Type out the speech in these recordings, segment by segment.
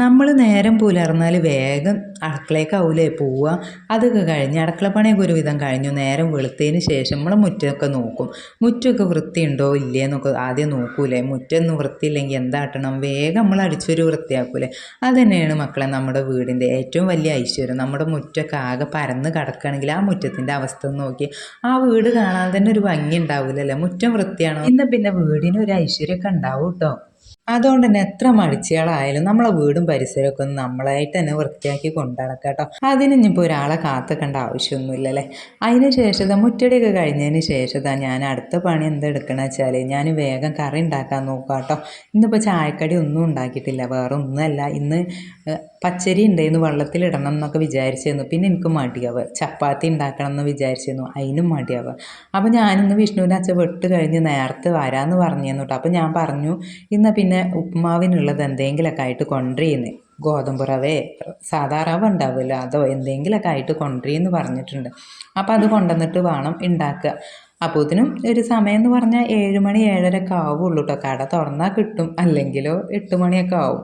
നമ്മൾ നേരം പുലർന്നാൽ വേഗം അടുക്കളയ്ക്കാവൂലേ പോവുക അതൊക്കെ കഴിഞ്ഞ് അടുക്കള പണിയൊക്കെ ഒരുവിധം കഴിഞ്ഞു. നേരം വെളുത്തതിന് ശേഷം നമ്മൾ മുറ്റമൊക്കെ നോക്കും. മുറ്റമൊക്കെ വൃത്തിയുണ്ടോ ഇല്ലേ എന്നൊക്കെ ആദ്യം നോക്കൂലേ. മുറ്റമൊന്നും വൃത്തിയില്ലെങ്കിൽ എന്താട്ടണം വേഗം നമ്മൾ അടിച്ചൊരു വൃത്തിയാക്കൂലേ. അത് തന്നെയാണ് മക്കളെ നമ്മുടെ വീടിന്റെ ഏറ്റവും വലിയ ഐശ്വര്യം. നമ്മുടെ മുറ്റമൊക്കെ ആകെ പരന്ന് കിടക്കുകയാണെങ്കിൽ ആ മുറ്റത്തിന്റെ അവസ്ഥ നോക്കി. ആ വീട് കാണാൻ തന്നെ ഒരു ഭംഗി ഉണ്ടാവില്ലല്ലേ മുറ്റം വൃത്തിയാണോ? ഇന്ന് പിന്നെ വീടിന് ഒരു ഐശ്വര്യമൊക്കെ ഉണ്ടാവും കേട്ടോ അതുകൊണ്ട് തന്നെ എത്ര മടിച്ചുകളായാലും നമ്മളെ വീടും പരിസരമൊക്കെ ഒന്ന് നമ്മളായിട്ട് തന്നെ വൃത്തിയാക്കി കൊണ്ടുനടക്കാം കേട്ടോ അതിന് ഒരാളെ ഒരാളെ ആവശ്യമൊന്നുമില്ല അല്ലേ അതിന് ശേഷം മുറ്റടിയൊക്കെ കഴിഞ്ഞതിന് ശേഷം ഞാൻ അടുത്ത പണി എന്താ എടുക്കണമെന്ന് വെച്ചാൽ ഞാൻ വേഗം കറി ഉണ്ടാക്കാൻ നോക്കാം കേട്ടോ ഇന്നിപ്പോൾ ചായക്കടി ഒന്നും ഉണ്ടാക്കിയിട്ടില്ല വേറെ ഒന്നുമല്ല ഇന്ന് പച്ചരി ഉണ്ടായിരുന്നു വെള്ളത്തിലിടണം എന്നൊക്കെ വിചാരിച്ചിരുന്നു. പിന്നെ എനിക്ക് മടിയാവുക ചപ്പാത്തി ഉണ്ടാക്കണം എന്ന് വിചാരിച്ചിരുന്നു. അതിനും മടിയാവുക അപ്പോൾ ഞാനിന്ന് വിഷ്ണുവിന്റെ അച്ഛൻ വെട്ട് കഴിഞ്ഞ് നേരത്തെ വരാമെന്ന് പറഞ്ഞിരുന്നു കേട്ടോ അപ്പോൾ ഞാൻ പറഞ്ഞു ഇന്ന് പിന്നെ ഉപ്പുമാവിനുള്ളത് എന്തെങ്കിലുമൊക്കെ ആയിട്ട് കൊണ്ടുവരുന്നത് ഗോതമ്പ് റവേ സാധാ റവ ഉണ്ടാവുമല്ലോ അതോ എന്തെങ്കിലുമൊക്കെ ആയിട്ട് കൊണ്ടുവരുമെന്ന് പറഞ്ഞിട്ടുണ്ട്. അപ്പോൾ അത് കൊണ്ടുവന്നിട്ട് വേണം ഉണ്ടാക്കുക അപ്പോഴത്തിനും ഒരു സമയം എന്ന് പറഞ്ഞാൽ ഏഴ് മണി ഏഴരയൊക്കെ ആവുള്ളൂ കേട്ടോ കട തുറന്നാൽ കിട്ടും. അല്ലെങ്കിലോ എട്ട് മണിയൊക്കെ ആവും.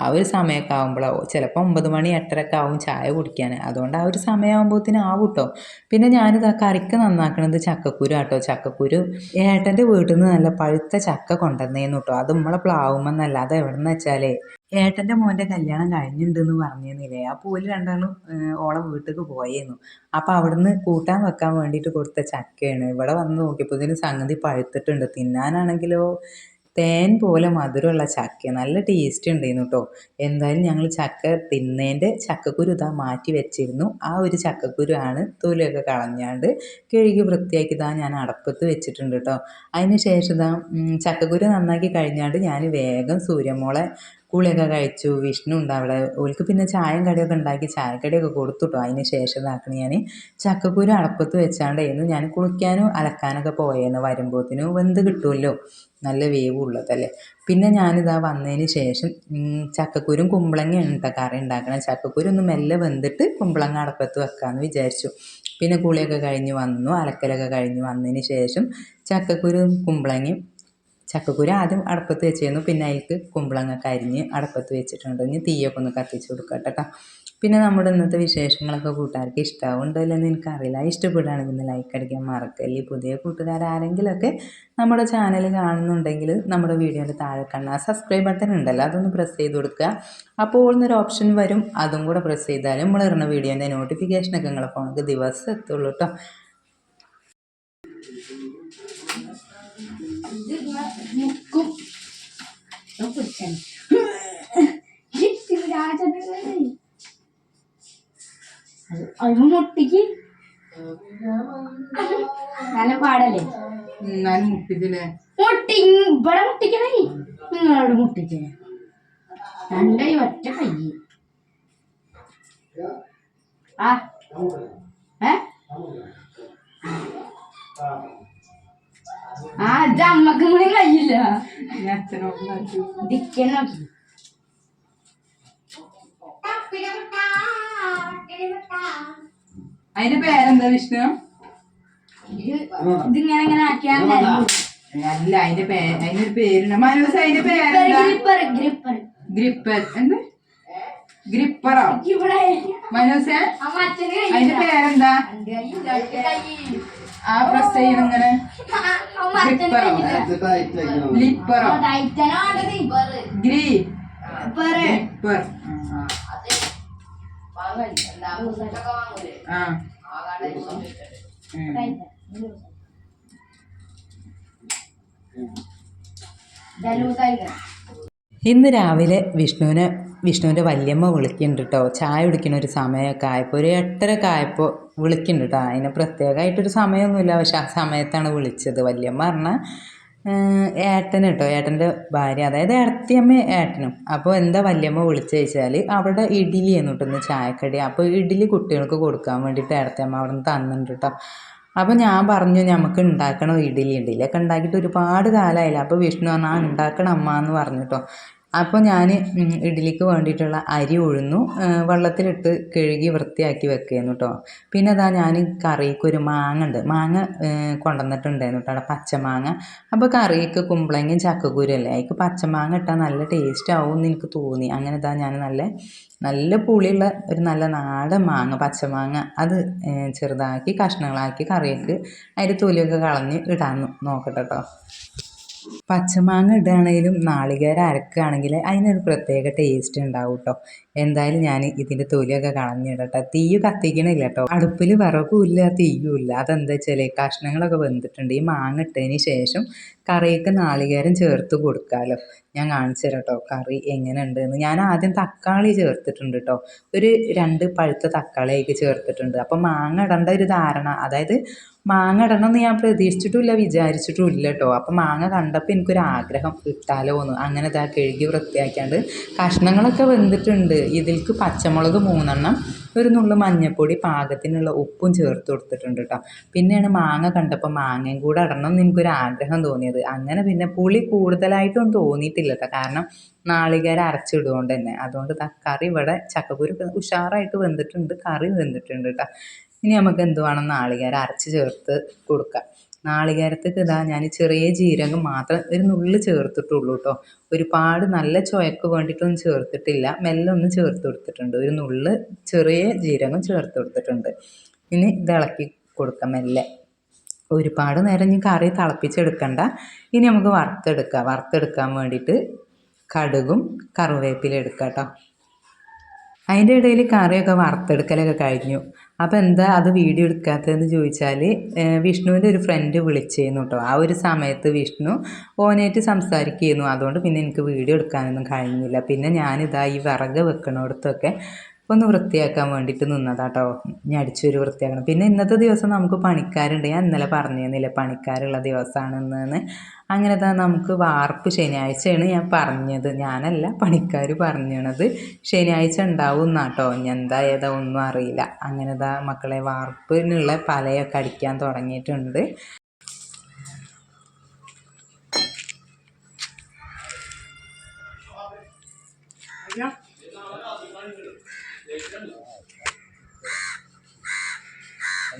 ആ ഒരു സമയമൊക്കെ ആകുമ്പോഴാവും ചിലപ്പോൾ ഒമ്പത് മണി എട്ടരയൊക്കെ ആവും ചായ കുടിക്കാൻ അതുകൊണ്ട് ആ ഒരു സമയമാകുമ്പോഴത്തേനും ആവും കേട്ടോ പിന്നെ ഞാനിത് കറിക്ക് നന്നാക്കണത് ചക്കക്കുരു കേട്ടോ ചക്കക്കുരു ഏട്ടന്റെ വീട്ടിൽ നിന്ന് നല്ല പഴുത്ത ചക്ക കൊണ്ടുവന്നേന്നു കേട്ടോ അത് നമ്മളെ പ്ലാവുമെന്നല്ല അത് എവിടെ നിന്ന് വെച്ചാലേ ഏട്ടന്റെ മോന്റെ കല്യാണം കഴിഞ്ഞിട്ടുണ്ടെന്ന് പറഞ്ഞിരുന്നില്ലേ? ആ ഓൽ രണ്ടാളും ഓളെ വീട്ടിലേക്ക് പോയേന്നു അപ്പൊ അവിടുന്ന് കൂട്ടാൻ വെക്കാൻ വേണ്ടിയിട്ട് കൊടുത്ത ചക്കയാണ്. ഇവിടെ വന്ന് നോക്കിയപ്പോൾ ഇതിന് സംഗതി പഴുത്തിട്ടുണ്ട്. തിന്നാനാണെങ്കിലോ തേൻ പോലെ മധുരമുള്ള ചക്ക. നല്ല ടേസ്റ്റ് ഉണ്ടായിരുന്നു കേട്ടോ എന്തായാലും ഞങ്ങൾ ചക്ക തിന്നേന്റെ ചക്കക്കുരു ഇതാ മാറ്റി വെച്ചിരുന്നു. ആ ഒരു ചക്കക്കുരു ആണ് തൊലിയൊക്കെ കളഞ്ഞാണ്ട് കിഴുകി വൃത്തിയാക്കി ഇതാ ഞാൻ അടപ്പത്ത് വെച്ചിട്ടുണ്ട് കേട്ടോ അതിന് ശേഷം ഇതാ ചക്കക്കുരു നന്നാക്കി കഴിഞ്ഞാണ്ട് ഞാൻ വേഗം സൂര്യമോളെ കുളിയൊക്കെ കഴിച്ചു വിഷ്ണു ഉണ്ട് അവിടെ. പിന്നെ ചായയും കടിയൊക്കെ ഉണ്ടാക്കി ചായക്കടിയൊക്കെ കൊടുത്തു കേട്ടോ അതിന് ശേഷം ഇതാക്കണ ഞാൻ ചക്കക്കുരു അടപ്പത്ത് വെച്ചാണ്ടായിരുന്നു ഞാൻ കുളിക്കാനും അലക്കാനൊക്കെ പോയേന്ന് വരുമ്പോഴത്തേനും വെന്ത് കിട്ടുമല്ലോ നല്ല വേവ് ഉള്ളതല്ലേ. പിന്നെ ഞാനിതാ വന്നതിന് ശേഷം ചക്കക്കൂരും കുമ്പളങ്ങയാണ് കേട്ടോ കറി ഉണ്ടാക്കണം. ചക്കക്കുരു ഒന്ന് മെല്ലെ വെന്തിട്ട് കുമ്പളങ്ങ അടപ്പത്ത് വെക്കാമെന്ന് വിചാരിച്ചു. പിന്നെ കുളിയൊക്കെ കഴിഞ്ഞ് വന്നു അലക്കലൊക്കെ കഴിഞ്ഞ് വന്നതിന് ശേഷം ചക്കക്കുരും കുമ്പളങ്ങയും ചക്കക്കുരു ആദ്യം അടുപ്പത്ത് വെച്ചിരുന്നു. പിന്നെ അതിലേക്ക് കുമ്പളങ്ങൊക്കെ അരിഞ്ഞ് അടുപ്പത്ത് വെച്ചിട്ടുണ്ട്. ഇനി തീയൊക്കെ ഒന്ന് കത്തിച്ച് കൊടുക്കട്ടെ കേട്ടോ പിന്നെ നമ്മുടെ ഇന്നത്തെ വിശേഷങ്ങളൊക്കെ കൂട്ടുകാർക്ക് ഇഷ്ടമാവുണ്ടോ ഇല്ലെന്ന് എനിക്കറിയില്ല. ഇഷ്ടപ്പെടുകയാണെങ്കിൽ ഒന്ന് ലൈക്ക് അടിക്കാൻ മറക്കല്ലേ. പുതിയ കൂട്ടുകാർ ആരെങ്കിലുമൊക്കെ നമ്മുടെ ചാനൽ കാണുന്നുണ്ടെങ്കിൽ നമ്മുടെ വീഡിയോയുടെ താഴെ കാണുന്ന സബ്സ്ക്രൈബ് ബട്ടൺ ഉണ്ടല്ലോ അതൊന്ന് പ്രസ് ചെയ്ത് കൊടുക്കുക. അപ്പോൾ എന്നൊരു ഓപ്ഷൻ വരും. അതും കൂടെ പ്രസ് ചെയ്താൽ നമ്മൾ ഇടുന്ന വീഡിയോന്റെ നോട്ടിഫിക്കേഷനൊക്കെ നിങ്ങളെ ഫോണിലേക്ക് ദിവസം എത്തുള്ളൂ കേട്ടോ പിടിച്ചാൽ അത് മുട്ടിക്ക് നല്ല പാടല്ലേ ഞാൻ മുട്ടിച്ചില്ലേ മുട്ടി ഇവിടെ മുട്ടിക്കണേ. നിങ്ങളോട് മുട്ടിക്കേ രണ്ടേ ഒറ്റ കൈ. ആ. ഏ? ആ അമ്മക്കും കൂടി കഴിയില്ല അതിന്റെ പേരെന്താ വിഷ്ണു? ഇത് ഇതിങ്ങനെ ഇങ്ങനെ ആക്കിയാൽ അല്ല അതിന്റെ പേര് അതിനൊരു പേരുണ്ട്. മനോസ് അതിന്റെ പേരെന്താ? Gripper gripper. ഗ്രിപ്പർ. എന്ത്? ഗ്രിപ്പറോ? മനോസ് അതിന്റെ പേരെന്താ? ആ പ്രസ് ചെയ്യണം ഇങ്ങനെ. ഇന്ന് രാവിലെ വിഷ്ണുവിനെ വിഷ്ണുവിന്റെ വല്യമ്മ വിളിക്കുന്നുണ്ട് കേട്ടോ ചായ കുടിക്കുന്ന ഒരു സമയമൊക്കെ ആയപ്പോൾ ഒരു എട്ടരയൊക്കെ ആയപ്പോൾ വിളിക്കുന്നുണ്ട് കേട്ടോ അതിന് പ്രത്യേകമായിട്ടൊരു സമയമൊന്നുമില്ല. പക്ഷെ ആ സമയത്താണ് വിളിച്ചത്. വല്യമ്മ പറഞ്ഞാൽ ഏട്ടന് കേട്ടോ ഏട്ടന്റെ ഭാര്യ അതായത് ഏടത്തിയമ്മ ഏട്ടനും. അപ്പോൾ എന്താ വല്യമ്മ വിളിച്ചു വെച്ചാൽ അവിടെ ഇഡ്ഡലി എന്നിട്ടൊന്ന് ചായക്കടി. അപ്പോൾ ഇഡ്ഡലി കുട്ടികൾക്ക് കൊടുക്കാൻ വേണ്ടിയിട്ട് ഏടത്തിയമ്മ അവിടെ നിന്ന് തന്നിട്ടുണ്ട് കേട്ടോ അപ്പോൾ ഞാൻ പറഞ്ഞു നമുക്ക് ഉണ്ടാക്കണം ഇഡ്ഡലി ഇഡ്ഡലിയൊക്കെ ഉണ്ടാക്കിയിട്ട് ഒരുപാട് കാലമായില്ല. അപ്പോൾ വിഷ്ണു പറഞ്ഞാൽ ആ ഉണ്ടാക്കണം അമ്മ എന്ന് പറഞ്ഞു കേട്ടോ അപ്പോൾ ഞാൻ ഇഡ്ഡലിക്ക് വേണ്ടിയിട്ടുള്ള അരി ഉഴുന്നു. വെള്ളത്തിലിട്ട് കഴുകി വൃത്തിയാക്കി വെക്കുകയായിരുന്നു കേട്ടോ പിന്നെ അതാ ഞാൻ കറിക്ക് ഒരു മാങ്ങ ഉണ്ട്. മാങ്ങ കൊണ്ടുവന്നിട്ടുണ്ടായിരുന്നു കേട്ടോ പച്ചമാങ്ങ. അപ്പോൾ കറിക്ക് കുമ്പളങ്ങയും ചക്കക്കുരുമല്ലേ അതിക്ക് പച്ചമാങ്ങ ഇട്ടാൽ നല്ല ടേസ്റ്റ് ആവും എന്ന് എനിക്ക് തോന്നി. അങ്ങനെ ഇതാ ഞാൻ നല്ല നല്ല പുളിയുള്ള ഒരു നല്ല നാടൻ മാങ്ങ പച്ചമാങ്ങ അത് ചെറുതാക്കി കഷ്ണങ്ങളാക്കി കറിക്ക് അതിന്റെ തൊലിയൊക്കെ കളഞ്ഞ് ഇടാൻ നോക്കട്ടെ കേട്ടോ പച്ചമാങ്ങ ഇടുകയാണെങ്കിലും നാളികേരം അരക്കുകയാണെങ്കിൽ അതിനൊരു പ്രത്യേക ടേസ്റ്റ് ഉണ്ടാവും കേട്ടോ എന്തായാലും ഞാൻ ഇതിന്റെ തൊലിയൊക്കെ കളഞ്ഞിടട്ടെ. തീ കത്തിക്കണില്ല കേട്ടോ അടുപ്പിൽ വിറകും ഇല്ല തീയും ഇല്ല. അതെന്താ വെച്ചാൽ കഷ്ണങ്ങളൊക്കെ വെന്തിട്ടുണ്ട്. ഈ മാങ്ങ ഇട്ടതിന് ശേഷം കറിക്ക് നാളികേരം ചേർത്ത് കൊടുക്കാമല്ലോ ഞാൻ കാണിച്ചു തരാം കേട്ടോ കറി എങ്ങനെ ഉണ്ടെന്ന് ഞാൻ ആദ്യം തക്കാളി ചേർത്തിട്ടുണ്ട് കേട്ടോ ഒരു രണ്ട് പഴുത്ത തക്കാളി അതിലേക്ക് ചേർത്തിട്ടുണ്ട്. അപ്പം മാങ്ങ ഇടേണ്ട ഒരു ധാരണ. അതായത് മാങ്ങ ഇടണമെന്ന് ഞാൻ പ്രതീക്ഷിച്ചിട്ടുമില്ല വിചാരിച്ചിട്ടുമില്ല കേട്ടോ അപ്പം മാങ്ങ കണ്ടപ്പോൾ എനിക്കൊരു ആഗ്രഹം ഇട്ടാലോ എന്ന്. അങ്ങനെ ഇതാ കഴുകി വൃത്തിയാക്കിയാണ്ട് കഷ്ണങ്ങളൊക്കെ വെന്തിട്ടുണ്ട്. ഇതിൽക്ക് പച്ചമുളക് മൂന്നെണ്ണം ഒരു നുള്ളു മഞ്ഞൾപ്പൊടി പാകത്തിനുള്ള ഉപ്പും ചേർത്ത് കൊടുത്തിട്ടുണ്ട് കേട്ടോ പിന്നെയാണ് മാങ്ങ കണ്ടപ്പോൾ മാങ്ങയും കൂടെ ഇടണം എന്ന് എനിക്കൊരു ആഗ്രഹം തോന്നിയത്. അങ്ങനെ പിന്നെ പുളി കൂടുതലായിട്ടൊന്നും തോന്നിയിട്ടില്ല കേട്ടോ കാരണം നാളികേരം അരച്ചിടുകൊണ്ട് തന്നെ. അതുകൊണ്ട് കറി ഇവിടെ ചക്കപ്പൂര് ഉഷാറായിട്ട് വെന്തിട്ടുണ്ട് കറി വെന്തിട്ടുണ്ട് കേട്ടോ ഇനി നമുക്ക് എന്ത് വേണം നാളികേരം അരച്ച് ചേർത്ത് കൊടുക്കാം. നാളികേരത്തേക്ക് ഇതാ ഞാൻ ചെറിയ ജീരകം മാത്രം ഒരു നുള്ളി ചേർത്തിട്ടുള്ളൂ കേട്ടോ. ഒരുപാട് നല്ല ചുയക്ക് വേണ്ടിയിട്ടൊന്നും ചേർത്തിട്ടില്ല. മെല്ലെ ഒന്ന് ചേർത്ത് കൊടുത്തിട്ടുണ്ട്. ഒരു നുള്ള് ചെറിയ ജീരകം ചേർത്ത് കൊടുത്തിട്ടുണ്ട്. ഇനി ഇത് ഇളക്കി കൊടുക്കാം മെല്ലെ. ഒരുപാട് നേരം ഇനി കറി തിളപ്പിച്ചെടുക്കണ്ട. ഇനി നമുക്ക് വറുത്തെടുക്കാം. വറുത്തെടുക്കാൻ വേണ്ടിയിട്ട് കടുകും കറിവേപ്പില എടുക്കാം കേട്ടോ. അതിന്റെ ഇടയിൽ കറിയൊക്കെ വറുത്തെടുക്കലൊക്കെ കഴിഞ്ഞു. അപ്പോൾ എന്താ അത് വീഡിയോ എടുക്കാത്തതെന്ന് ചോദിച്ചാൽ വിഷ്ണുവിന്റെ ഒരു ഫ്രണ്ട് വിളിച്ചിരുന്നു കേട്ടോ ആ ഒരു സമയത്ത് വിഷ്ണു ഓനായിട്ട് സംസാരിക്കുന്നു. അതുകൊണ്ട് പിന്നെ എനിക്ക് വീഡിയോ എടുക്കാനൊന്നും കഴിഞ്ഞില്ല. പിന്നെ ഞാനിതാ ഈ വിറക് വെക്കണിടത്തൊക്കെ ഒന്ന് വൃത്തിയാക്കാൻ വേണ്ടിയിട്ട് നിന്നതാട്ടോ. ഞാൻ അടിച്ചൊരു വൃത്തിയാക്കണം. പിന്നെ ഇന്നത്തെ ദിവസം നമുക്ക് പണിക്കാരുണ്ട്. ഞാൻ ഇന്നലെ പറഞ്ഞിരുന്നില്ല പണിക്കാരുള്ള ദിവസമാണെന്ന് അങ്ങനെ താ നമുക്ക് വാർപ്പ് ശനിയാഴ്ചയാണ് ഞാൻ പറഞ്ഞത്. ഞാനല്ല പണിക്കാർ പറഞ്ഞത് ശനിയാഴ്ച ഉണ്ടാവും എന്നാട്ടോ എന്താ ഏതാ ഒന്നും അറിയില്ല. അങ്ങനെ ദാ മക്കളെ വാർപ്പിനുള്ള പലയൊക്കെ അടിക്കാൻ തുടങ്ങിയിട്ടുണ്ട്.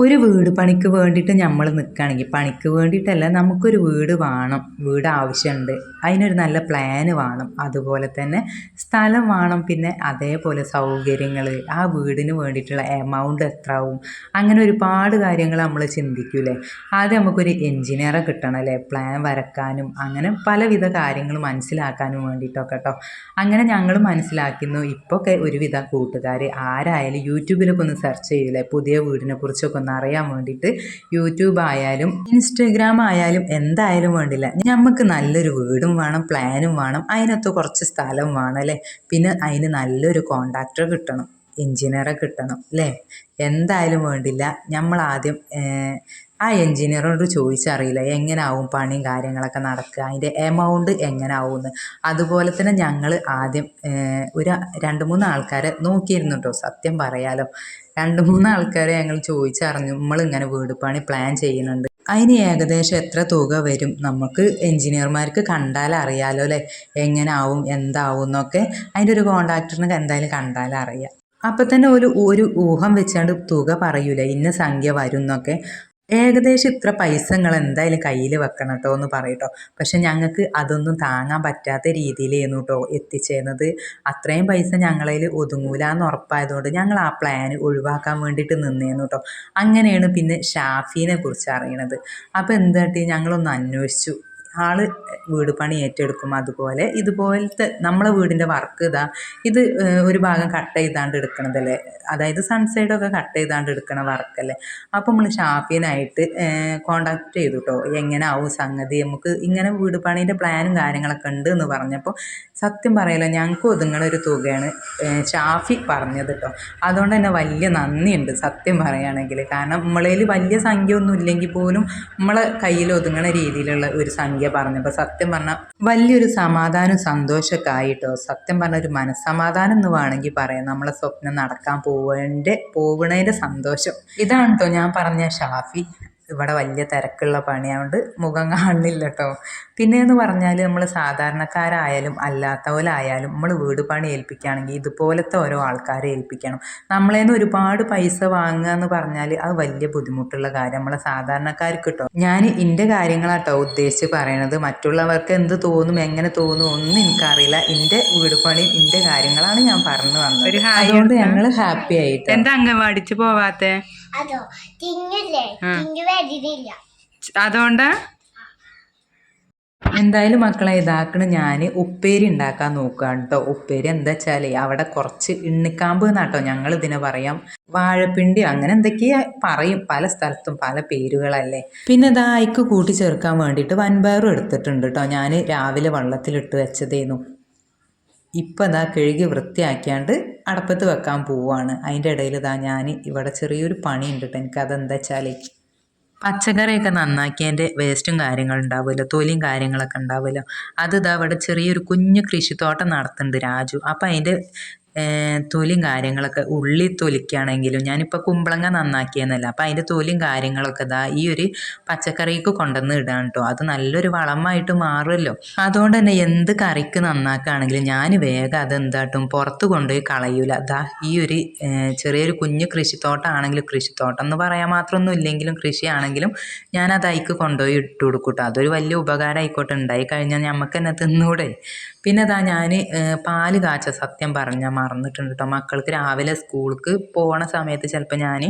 വീട് പണിക്ക് വേണ്ടിയിട്ട് നമ്മൾ നിൽക്കുകയാണെങ്കിൽ പണിക്ക് വേണ്ടിയിട്ടല്ല നമുക്കൊരു വീട് വേണം വീട് ആവശ്യമുണ്ട് അതിനൊരു നല്ല പ്ലാന് വേണം. അതുപോലെ തന്നെ സ്ഥലം വേണം പിന്നെ അതേപോലെ സൗകര്യങ്ങൾ ആ വീടിന് വേണ്ടിയിട്ടുള്ള എമൗണ്ട് എത്ര ആവും അങ്ങനെ ഒരുപാട് കാര്യങ്ങൾ നമ്മൾ ചിന്തിക്കൂലേ ആദ്യം നമുക്കൊരു എൻജിനീയറെ കിട്ടണം അല്ലേ പ്ലാൻ വരക്കാനും അങ്ങനെ പലവിധ കാര്യങ്ങൾ മനസ്സിലാക്കാനും വേണ്ടിയിട്ടൊക്കെ കേട്ടോ അങ്ങനെ ഞങ്ങൾ മനസ്സിലാക്കുന്നു. ഇപ്പോൾ ഒക്കെ ഒരുവിധ കൂട്ടുകാർ ആരായാലും യൂട്യൂബിലൊക്കെ ഒന്ന് സെർച്ച് ചെയ്യൂലേ പുതിയ വീടിനെ കുറിച്ചൊക്കെ ഒന്ന് അറിയാൻ വേണ്ടിയിട്ട് യൂട്യൂബ് ആയാലും ഇൻസ്റ്റഗ്രാം ആയാലും എന്തായാലും വേണ്ടില്ല. നമുക്ക് നല്ലൊരു വീടും വേണം പ്ലാനും വേണം അതിനകത്ത് കുറച്ച് സ്ഥലം വേണം അല്ലേ? പിന്നെ അതിന് നല്ലൊരു കോണ്ടാക്ടർ കിട്ടണം എഞ്ചിനീയറെ കിട്ടണം അല്ലേ? എന്തായാലും വേണ്ടില്ല. നമ്മൾ ആദ്യം ആ എൻജിനീയറോട് ചോദിച്ചറിയില്ല എങ്ങനെ ആവും പണിയും കാര്യങ്ങളൊക്കെ നടക്കുക അതിന്റെ എമൗണ്ട് എങ്ങനെ ആവുമെന്ന് അതുപോലെ തന്നെ ഞങ്ങൾ ആദ്യം ഒരു രണ്ട് മൂന്ന് ആൾക്കാരെ നോക്കിയിരുന്നു കേട്ടോ സത്യം പറയാലോ. രണ്ട് മൂന്ന് ആൾക്കാരെ ഞങ്ങൾ ചോദിച്ചറിഞ്ഞു. നമ്മളിങ്ങനെ വീട് പണി പ്ലാൻ ചെയ്യുന്നുണ്ട്. അതിന് ഏകദേശം എത്ര തുക വരും? നമുക്ക് എൻജിനീയർമാർക്ക് കണ്ടാൽ അറിയാലോ അല്ലേ? എങ്ങനെ ആവും എന്താവും? എന്നൊക്കെ അതിന്റെ ഒരു കോണ്ടാക്ടറിന് എന്തായാലും കണ്ടാൽ അറിയാം. അപ്പം തന്നെ ഒരു ഒരു ഊഹം വെച്ചാണ്ട് തുക പറയൂല? ഇന്ന സംഖ്യ വരും എന്നൊക്കെ. ഏകദേശം ഇത്ര പൈസ നിങ്ങൾ എന്തായാലും കയ്യിൽ വെക്കണം കേട്ടോ എന്ന് പറയട്ടോ പക്ഷെ ഞങ്ങൾക്ക് അതൊന്നും താങ്ങാൻ പറ്റാത്ത രീതിയിലായിരുന്നു കേട്ടോ എത്തിച്ചേരുന്നത് അത്രയും പൈസ ഞങ്ങളതിൽ ഒതുങ്ങൂല എന്ന് ഉറപ്പായതുകൊണ്ട് ഞങ്ങൾ ആ പ്ലാൻ ഒഴിവാക്കാൻ വേണ്ടിയിട്ട് നിന്നേന്നു കേട്ടോ അങ്ങനെയാണ് പിന്നെ ഷാഫീനെ കുറിച്ച് അറിയണത്. അപ്പോൾ എന്താട്ടി ഞങ്ങളൊന്ന് അന്വേഷിച്ചു. ആൾ വീട് പണി ഏറ്റെടുക്കും അതുപോലെ ഇതുപോലത്തെ നമ്മളെ വീടിന്റെ വർക്ക് ഇതാ ഇത് ഒരു ഭാഗം കട്ട് ചെയ്താണ്ട് എടുക്കണതല്ലേ? അതായത് സൺസൈഡൊക്കെ കട്ട് ചെയ്താണ്ട് എടുക്കണ വർക്കല്ലേ? അപ്പോൾ നമ്മൾ ഷാഫിനായിട്ട് കോണ്ടാക്ട് ചെയ്തു കേട്ടോ എങ്ങനെ ആവും സംഗതി? നമുക്ക് ഇങ്ങനെ വീട് പണീന്റെ പ്ലാനും കാര്യങ്ങളൊക്കെ ഉണ്ട് എന്ന് പറഞ്ഞപ്പോൾ സത്യം പറയല്ലോ ഞങ്ങൾക്ക് ഒതുങ്ങണൊരു തുകയാണ് ഏഹ്, ഷാഫി പറഞ്ഞത് കേട്ടോ അതുകൊണ്ട് തന്നെ വലിയ നന്ദിയുണ്ട് സത്യം പറയുകയാണെങ്കിൽ കാരണം നമ്മളതിൽ വലിയ സംഖ്യ ഒന്നും ഇല്ലെങ്കിൽ പോലും നമ്മളെ കയ്യിൽ ഒതുങ്ങണ രീതിയിലുള്ള ഒരു സംഖ്യ പറഞ്ഞപ്പോൾ സത്യം പറഞ്ഞാൽ വലിയൊരു സമാധാനം സന്തോഷമൊക്കെ ആയിട്ടോ സത്യം പറഞ്ഞ ഒരു മനസ്സമാധാനം എന്ന് വേണമെങ്കിൽ പറയാം. നമ്മളെ സ്വപ്നം നടക്കാൻ പോവേണ്ട പോവണേന്റെ സന്തോഷം. ഇതാണ് കേട്ടോ ഞാൻ പറഞ്ഞ ഷാഫി. ഇവിടെ വലിയ തിരക്കുള്ള പണിയായതുകൊണ്ട് മുഖം കാണുന്നില്ല കേട്ടോ പിന്നെ എന്ന് പറഞ്ഞാൽ നമ്മൾ സാധാരണക്കാരായാലും അല്ലാത്തവരായാലും നമ്മൾ വീട് പണി ഏൽപ്പിക്കുകയാണെങ്കിൽ ഇതുപോലത്തെ ഓരോ ആൾക്കാരെ ഏൽപ്പിക്കണം. നമ്മളേന്ന് ഒരുപാട് പൈസ വാങ്ങുക എന്ന് പറഞ്ഞാൽ അത് വലിയ ബുദ്ധിമുട്ടുള്ള കാര്യം. നമ്മളെ സാധാരണക്കാർക്ക് കേട്ടോ ഞാൻ എന്റെ കാര്യങ്ങളാട്ടോ ഉദ്ദേശിച്ച് പറയണത്. മറ്റുള്ളവർക്ക് എന്ത് തോന്നും എങ്ങനെ തോന്നും ഒന്നും എനിക്കറിയില്ല. എന്റെ വീട് പണി എന്റെ കാര്യങ്ങളാണ് ഞാൻ പറഞ്ഞു വന്നത് അതുകൊണ്ട് ഞങ്ങൾ ഹാപ്പി ആയിട്ട്. എന്താ അംഗൻവാടിച്ച് പോവാത്തെ? അതോ തിങ്ങില്ലേ? തിങ്ങി വരുന്നില്ല അതുകൊണ്ട് എന്തായാലും മക്കളെ ഇതാക്കണ് ഞാൻ ഉപ്പേരി ഉണ്ടാക്കാൻ നോക്കുകയാണ് കേട്ടോ ഉപ്പേരി എന്താ വെച്ചാൽ അവിടെ കുറച്ച് ഇണ്ണിക്കാമ്പ് എന്നാട്ടോ ഞങ്ങൾ ഇതിനെ പറയാം. വാഴപ്പിണ്ടി അങ്ങനെ എന്തൊക്കെയാ പറയും പല സ്ഥലത്തും പല പേരുകളല്ലേ. പിന്നെ ഇതായിക്ക് കൂട്ടിച്ചേർക്കാൻ കൂട്ടി ചേർക്കാൻ വേണ്ടിയിട്ട് വൻപയറും എടുത്തിട്ടുണ്ട് കേട്ടോ ഞാൻ രാവിലെ വെള്ളത്തിലിട്ട് വെച്ചതേന്നു. ഇപ്പം ഇതാ കഴുകി വൃത്തിയാക്കിയാണ്ട് അടപ്പത്ത് വെക്കാൻ പോവാണ്. അതിന്റെ ഇടയിൽ ഇതാ ഞാൻ ഇവിടെ ചെറിയൊരു പണിയുണ്ട് കേട്ടോ എനിക്കതെന്താ വെച്ചാൽ പച്ചക്കറിയൊക്കെ നന്നാക്കിയതിന്റെ വേസ്റ്റും കാര്യങ്ങളും ഉണ്ടാവുമല്ലോ തൊലിയും കാര്യങ്ങളൊക്കെ ഉണ്ടാവുമല്ലോ. അത് ഇതാ ഇവിടെ ചെറിയൊരു കുഞ്ഞു കൃഷിത്തോട്ടം നടത്തുന്നുണ്ട് രാജു. അപ്പം അതിന്റെ തൊലിയും കാര്യങ്ങളൊക്കെ ഉള്ളി തൊലിക്കുകയാണെങ്കിലും ഞാനിപ്പോൾ കുമ്പളങ്ങ നന്നാക്കിയെന്നല്ല. അപ്പം അതിന്റെ തൊലിയും കാര്യങ്ങളൊക്കെ ഇതാ ഈ ഒരു പച്ചക്കറിക്ക് കൊണ്ടുവന്ന് ഇടാൻ കേട്ടോ അത് നല്ലൊരു വളമായിട്ട് മാറുമല്ലോ അതുകൊണ്ട് തന്നെ എന്ത് കറിക്ക് നന്നാക്കുകയാണെങ്കിലും ഞാൻ വേഗം അത് എന്താട്ടും പുറത്ത് കൊണ്ടുപോയി കളയൂല. അതാ ഈ ഒരു ചെറിയൊരു കുഞ്ഞു കൃഷിത്തോട്ടമാണെങ്കിലും കൃഷിത്തോട്ടം എന്ന് പറയാൻ മാത്രമൊന്നും ഇല്ലെങ്കിലും കൃഷിയാണെങ്കിലും ഞാൻ അത് അതിക്ക് കൊണ്ടുപോയി ഇട്ട് കൊടുക്കൂട്ടോ അതൊരു വലിയ ഉപകാരം ആയിക്കോട്ടെ. ഉണ്ടായി കഴിഞ്ഞാൽ നമുക്ക് തന്നെ തിന്നൂടെ. പിന്നെ അതാ ഞാൻ പാൽ കാച്ച സത്യം പറഞ്ഞാൽ മറന്നിട്ടുണ്ട്. കേട്ടോ മക്കൾക്ക് രാവിലെ സ്കൂൾക്ക് പോണ സമയത്ത് ചിലപ്പോൾ ഞാൻ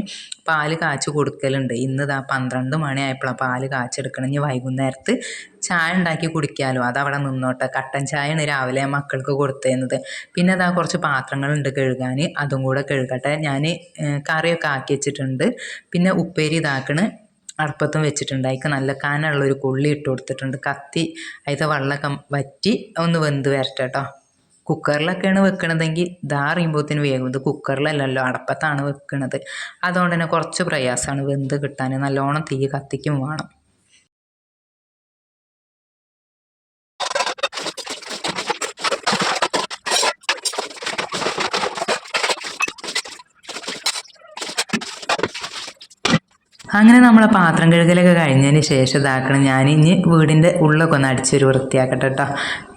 പാൽ കാച്ച് കൊടുക്കലുണ്ട്. ഇന്ന് ഇതാ പന്ത്രണ്ട് മണിയായപ്പോഴാണ് പാൽ കാച്ചെടുക്കണം. ഇനി വൈകുന്നേരത്ത് ചായ ഉണ്ടാക്കി കുടിക്കാമല്ലോ അതവിടെ നിന്നോട്ടെ. കട്ടൻ ചായയാണ് രാവിലെ മക്കൾക്ക് കൊടുത്തേന്നത്. പിന്നെ അതാ കുറച്ച് പാത്രങ്ങളുണ്ട് കഴുകാൻ അതും കൂടെ കഴുകട്ടെ. ഞാൻ കറിയൊക്കെ ആക്കി വെച്ചിട്ടുണ്ട്. പിന്നെ ഉപ്പേരി ഇതാക്കണ്. അടുപ്പത്തും വെച്ചിട്ടുണ്ട്. അതിക്ക് നല്ല കാനുള്ളൊരു കൊള്ളി ഇട്ട് കൊടുത്തിട്ടുണ്ട്. കത്തി അതിന്റെ വെള്ളമൊക്കെ വറ്റി ഒന്ന് വെന്ത് വരട്ടെ കേട്ടോ കുക്കറിലൊക്കെയാണ് വെക്കണതെങ്കിൽ ഇതാ അറിയുമ്പോഴത്തേന് വേഗം കുക്കറിലല്ലല്ലോ അടപ്പത്താണ് വെക്കണത്. അതുകൊണ്ട് തന്നെ കുറച്ച് പ്രയാസമാണ് വെന്ത് കിട്ടാൻ. നല്ലോണം തീ കത്തിക്കും വേണം. അങ്ങനെ നമ്മളെ പാത്രം കഴുകലൊക്കെ കഴിഞ്ഞതിന് ശേഷം ഇതാക്കണം. ഞാൻ ഇനി വീടിന്റെ ഉള്ളൊക്കെ ഒന്ന് അടിച്ചൊരു വൃത്തിയാക്കട്ടെ കേട്ടോ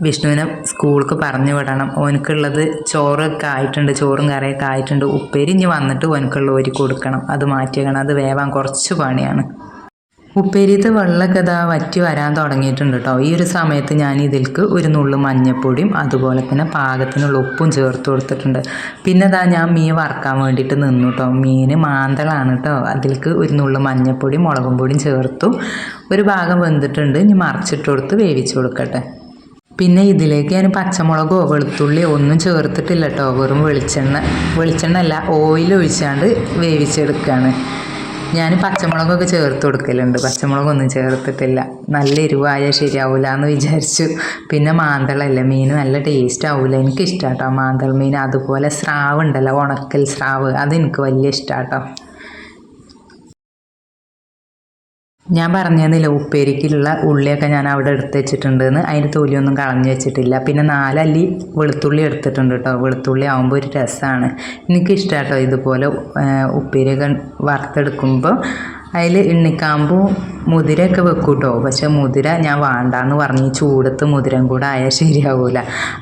വിഷ്ണുവിനെ സ്കൂൾക്ക് പറഞ്ഞു വിടണം. ഓനക്കുള്ളത് ചോറൊക്കെ ആയിട്ടുണ്ട് ചോറും കറിയൊക്കെ ആയിട്ടുണ്ട്. ഉപ്പേരി ഇനി വന്നിട്ട് ഓനക്കുള്ള ഒരു കൊടുക്കണം. അത് മാറ്റിയേക്കണം. അത് വേവാൻ കുറച്ച് പണിയാണ്. ഉപ്പേരിത്തെ വെള്ളമൊക്കെ ഇതാ വറ്റി വരാൻ തുടങ്ങിയിട്ടുണ്ട് കേട്ടോ. ഈ ഒരു സമയത്ത് ഞാൻ ഇതിൽക്ക് ഒരു നുള്ളു മഞ്ഞപ്പൊടിയും അതുപോലെ തന്നെ പാകത്തിനുള്ള ഉപ്പും ചേർത്ത് കൊടുത്തിട്ടുണ്ട്. പിന്നെ ഇതാ ഞാൻ മീൻ വറക്കാൻ വേണ്ടിയിട്ട് നിന്നു കേട്ടോ. മീൻ മാന്തളാണ് കേട്ടോ. അതിൽക്ക് ഒരു നുള്ളു മഞ്ഞപ്പൊടിയും മുളകും പൊടിയും ചേർത്തു. ഒരു ഭാഗം വെന്തിട്ടുണ്ട്. ഇനി മറിച്ചിട്ട് കൊടുത്ത് വേവിച്ച് കൊടുക്കട്ടെ. പിന്നെ ഇതിലേക്ക് ഞാൻ പച്ചമുളകോ വെളുത്തുള്ളിയോ ഒന്നും ചേർത്തിട്ടില്ല കേട്ടോ. വെറും വെളിച്ചെണ്ണ വെളിച്ചെണ്ണ അല്ല ഓയിൽ ഒഴിച്ചാണ്ട് വേവിച്ചെടുക്കുകയാണ് ഞാൻ പച്ചമുളകൊക്കെ ചേർത്ത് കൊടുക്കലുണ്ട്. പച്ചമുളകൊന്നും ചേർത്തിട്ടില്ല. നല്ല എരിവായ ശരിയാവില്ല എന്ന് വിചാരിച്ചു. പിന്നെ മാന്തളല്ലേ മീൻ നല്ല ടേസ്റ്റ് ആവില്ല എനിക്ക് ഇഷ്ടാട്ടോ മാന്തൾ മീൻ. അതുപോലെ സ്രാവ് ഉണ്ടല്ലോ ഉണക്കൽ സ്രാവ്. അതെനിക്ക് വലിയ ഇഷ്ടാട്ടോ. ഞാൻ പറഞ്ഞതിൽ ഉപ്പേരിക്കുള്ള ഉള്ളിയൊക്കെ ഞാൻ അവിടെ എടുത്ത് വെച്ചിട്ടുണ്ടെന്ന്. അതിന്റെ തൊലിയൊന്നും കളഞ്ഞു വെച്ചിട്ടില്ല. പിന്നെ നാലല്ലി വെളുത്തുള്ളി എടുത്തിട്ടുണ്ട് കേട്ടോ. വെളുത്തുള്ളി ആകുമ്പോൾ ഒരു രസമാണ്. എനിക്കിഷ്ടം കേട്ടോ ഇതുപോലെ ഉപ്പേരിയൊക്കെ വറുത്തെടുക്കുമ്പോൾ. അതിൽ എണ്ണിക്കാമ്പും മുതിരയൊക്കെ വെക്കും കേട്ടോ പക്ഷെ മുതിര ഞാൻ വേണ്ടാന്ന് പറഞ്ഞ് ചൂടത്ത് മുതിരം കൂടെ ആയാൽ ശരിയാവൂല.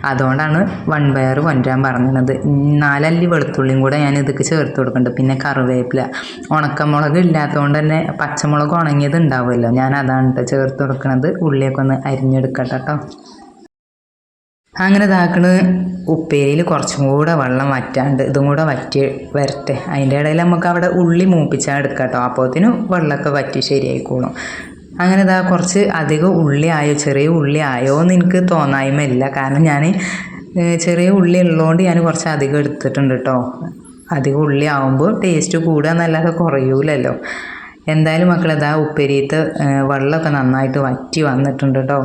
അതുകൊണ്ടാണ് വൺപയർ കൊണ്ടുവരാൻ പറഞ്ഞത്. നാലല്ലി വെളുത്തുള്ളിയും കൂടെ ഞാൻ ഇതൊക്കെ ചേർത്ത് കൊടുക്കുന്നുണ്ട് പിന്നെ കറിവേപ്പില. ഉണക്കമുളക് ഇല്ലാത്തതുകൊണ്ട് തന്നെ പച്ചമുളക് ഉണങ്ങിയത് ഉണ്ടാവുമല്ലോ. ഞാൻ അതാണ് കേട്ടോ ചേർത്ത് കൊടുക്കുന്നത് ഉള്ളിയൊക്കെ ഒന്ന് അരിഞ്ഞെടുക്കട്ടെ കേട്ടോ അങ്ങനെ ഇതാക്കണ്. ഉപ്പേരിയിൽ കുറച്ചും കൂടെ വെള്ളം വറ്റാണ്ട് ഇതും കൂടെ വറ്റി വരട്ടെ. അതിന്റെ ഇടയിൽ നമുക്ക് അവിടെ ഉള്ളി മൂപ്പിച്ചാൽ എടുക്കാം കേട്ടോ അപ്പോഴത്തേനും വെള്ളമൊക്കെ വറ്റി ശരിയായിക്കോളും. അങ്ങനെ ഇതാ കുറച്ച് അധികം ഉള്ളി ആയോ ചെറിയ ഉള്ളി ആയോ എന്ന് എനിക്ക് തോന്നായ്മയില്ല കാരണം ഞാൻ ചെറിയ ഉള്ളി ഉള്ളതുകൊണ്ട് ഞാൻ കുറച്ച് അധികം എടുത്തിട്ടുണ്ട് കേട്ടോ. അധികം ഉള്ളി ആവുമ്പോൾ ടേസ്റ്റ് കൂടുക എന്നല്ലാതെ കുറയൂലല്ലോ. എന്തായാലും മക്കളെ ഇതാ ഉപ്പേരിയത്ത് വെള്ളമൊക്കെ നന്നായിട്ട് വറ്റി വന്നിട്ടുണ്ട് കേട്ടോ.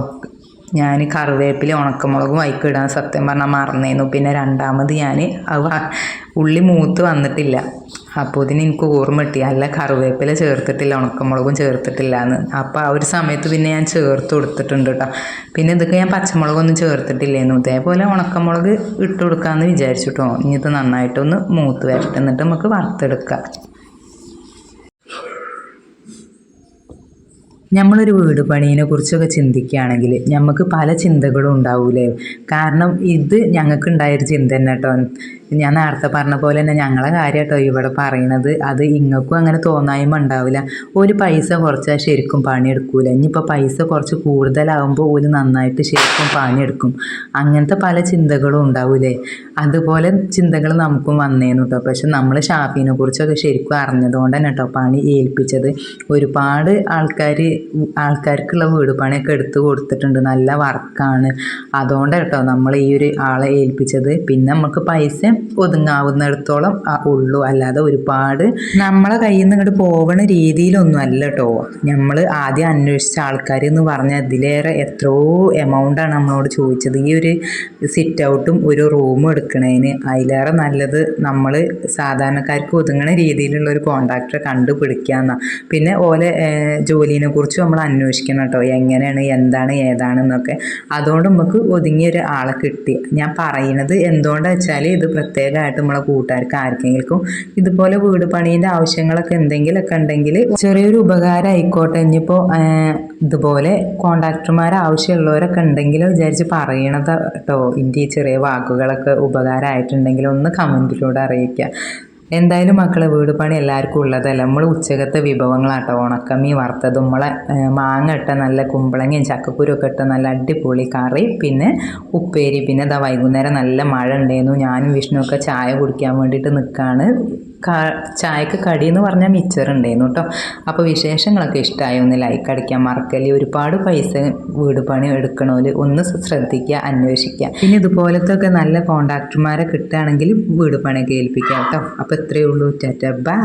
ഞാൻ കറിവേപ്പില ഉണക്കമുളകും വൈക്കിടാൻ സത്യം പറഞ്ഞാൽ മറന്നേന്നു പിന്നെ രണ്ടാമത് ഞാൻ അവ ഉള്ളി മൂത്ത് വന്നിട്ടില്ല. അപ്പോൾ ഇതിന് എനിക്ക് ഓർമ്മ കിട്ടി. അല്ല കറിവേപ്പില ചേർത്തിട്ടില്ല ഉണക്കമുളകും ചേർത്തിട്ടില്ല എന്ന് അപ്പോൾ ആ ഒരു സമയത്ത് പിന്നെ ഞാൻ ചേർത്ത് കൊടുത്തിട്ടുണ്ട് കേട്ടോ പിന്നെ ഇതൊക്കെ ഞാൻ പച്ചമുളകൊന്നും ചേർത്തിട്ടില്ലേന്നു ഇതേപോലെ ഉണക്കമുളക് ഇട്ട് കൊടുക്കാമെന്ന് വിചാരിച്ചു കേട്ടോ ഇനി ഇത് നന്നായിട്ടൊന്ന് മൂത്ത് വരട്ടെ. എന്നിട്ട് നമുക്ക് വറുത്തെടുക്കാം. നമ്മളൊരു വീട് പണീനെ കുറിച്ചൊക്കെ ചിന്തിക്കുകയാണെങ്കിൽ നമുക്ക് പല ചിന്തകളും ഉണ്ടാവൂലേ? കാരണം ഇത് ഞങ്ങൾക്ക് ഉണ്ടായൊരു ചിന്ത തന്നെ കേട്ടോ ഞാൻ നേരത്തെ പറഞ്ഞ പോലെ തന്നെ ഞങ്ങളെ കാര്യം കേട്ടോ ഇവിടെ പറയണത്. അത് ഇങ്ങൾക്കും അങ്ങനെ തോന്നായ്മ ഉണ്ടാവില്ല. ഒരു പൈസ കുറച്ചാൽ ശരിക്കും പണിയെടുക്കൂല. ഇനിയിപ്പോൾ പൈസ കുറച്ച് കൂടുതലാകുമ്പോൾ ഒരു നന്നായിട്ട് ശരിക്കും പണിയെടുക്കും. അങ്ങനത്തെ പല ചിന്തകളും ഉണ്ടാവൂലേ? അതുപോലെ ചിന്തകൾ നമുക്കും വന്നേന്നു കേട്ടോ പക്ഷെ നമ്മൾ ഷാഫിനെ കുറിച്ചൊക്കെ ശരിക്കും അറിഞ്ഞതുകൊണ്ട് തന്നെ കേട്ടോ പണി ഏൽപ്പിച്ചത്. ഒരുപാട് ആൾക്കാർ ആൾക്കാർക്കുള്ള വീട് പണിയൊക്കെ എടുത്തു കൊടുത്തിട്ടുണ്ട്. നല്ല വർക്കാണ്. അതുകൊണ്ട് കേട്ടോ നമ്മൾ ഈ ഒരു ആളെ ഏൽപ്പിച്ചത്. പിന്നെ നമുക്ക് പൈസ ഒതുങ്ങാവുന്നിടത്തോളം ഉള്ളൂ. അല്ലാതെ ഒരുപാട് നമ്മളെ കയ്യിൽ നിന്ന് ഇങ്ങോട്ട് പോകണ രീതിയിലൊന്നും അല്ല കേട്ടോ നമ്മൾ ആദ്യം അന്വേഷിച്ച ആൾക്കാർ എന്ന് പറഞ്ഞാൽ ഇതിലേറെ എത്രയോ എമൗണ്ടാണ് നമ്മളോട് ചോദിച്ചത്. ഈ ഒരു സിറ്റ് ഔട്ടും ഒരു റൂമും എടുക്കണതിന് അതിലേറെ നല്ലത് നമ്മൾ സാധാരണക്കാർക്ക് ഒതുങ്ങണ രീതിയിലുള്ള ഒരു കോണ്ടാക്ടറെ കണ്ടുപിടിക്കാമെന്നാണ് പിന്നെ ഓലെ ജോലിനെ കുറിച്ച് നമ്മൾ അന്വേഷിക്കണം കേട്ടോ. എങ്ങനെയാണ് എന്താണ് ഏതാണെന്നൊക്കെ. അതുകൊണ്ട് നമുക്ക് ഒതുങ്ങിയ ആളെ കിട്ടി. ഞാൻ പറയുന്നത് എന്തുകൊണ്ടാണ് വെച്ചാൽ ഇത് പ്രത്യേകമായിട്ട് നമ്മളെ കൂട്ടുകാർക്ക് ആർക്കെങ്കിലും ഇതുപോലെ വീട് പണീന്റെ ആവശ്യങ്ങളൊക്കെ എന്തെങ്കിലുമൊക്കെ ഉണ്ടെങ്കിൽ ചെറിയൊരു ഉപകാരം ആയിക്കോട്ടെ. ഇനിയിപ്പോൾ ഇതുപോലെ കോണ്ടാക്ടർമാർ ആവശ്യമുള്ളവരൊക്കെ ഉണ്ടെങ്കിൽ വിചാരിച്ച് പറയണത് കേട്ടോ. എന്റെ ചെറിയ വാക്കുകളൊക്കെ ഉപകാരമായിട്ടുണ്ടെങ്കിൽ ഒന്ന് കമന്റിലൂടെ അറിയിക്കുക. എന്തായാലും മക്കളെ വീട് പണി എല്ലാവർക്കും ഉള്ളതല്ല? നമ്മൾ ഉച്ചകത്തെ വിഭവങ്ങളാട്ടോ. ഉണക്കമ്മി വറുത്തതും നമ്മളെ മാങ്ങ ഇട്ട നല്ല കുമ്പളങ്ങയും ചക്കക്കുരുമൊക്കെ ഇട്ട നല്ല അടിപൊളി കറി പിന്നെ ഉപ്പേരി പിന്നെ ഇതാ വൈകുന്നേരം നല്ല മഴ ഉണ്ടായിരുന്നു ഞാനും വിഷ്ണുവൊക്കെ ചായ കുടിക്കാൻ വേണ്ടിയിട്ട് നിൽക്കുകയാണ് ചായക്ക് കടി എന്ന് പറഞ്ഞാൽ മിച്ചർ ഉണ്ടായിരുന്നു കേട്ടോ അപ്പോൾ വിശേഷങ്ങളൊക്കെ ഇഷ്ടമായി ഒന്ന് ലൈക്ക് അടിക്കാൻ മറക്കല്ലേ. ഒരുപാട് പൈസ വീട് പണി എടുക്കണോൽ ഒന്ന് ശ്രദ്ധിക്കുക അന്വേഷിക്കുക പിന്നെ ഇതുപോലത്തെ ഒക്കെ നല്ല കോണ്ടാക്ടർമാരെ കിട്ടുകയാണെങ്കിൽ വീട് പണിയൊക്കെ ഏൽപ്പിക്കാം കേട്ടോ അപ്പോൾ ഇത്രയേ ഉള്ളൂ. ടാറ്റ ബൈ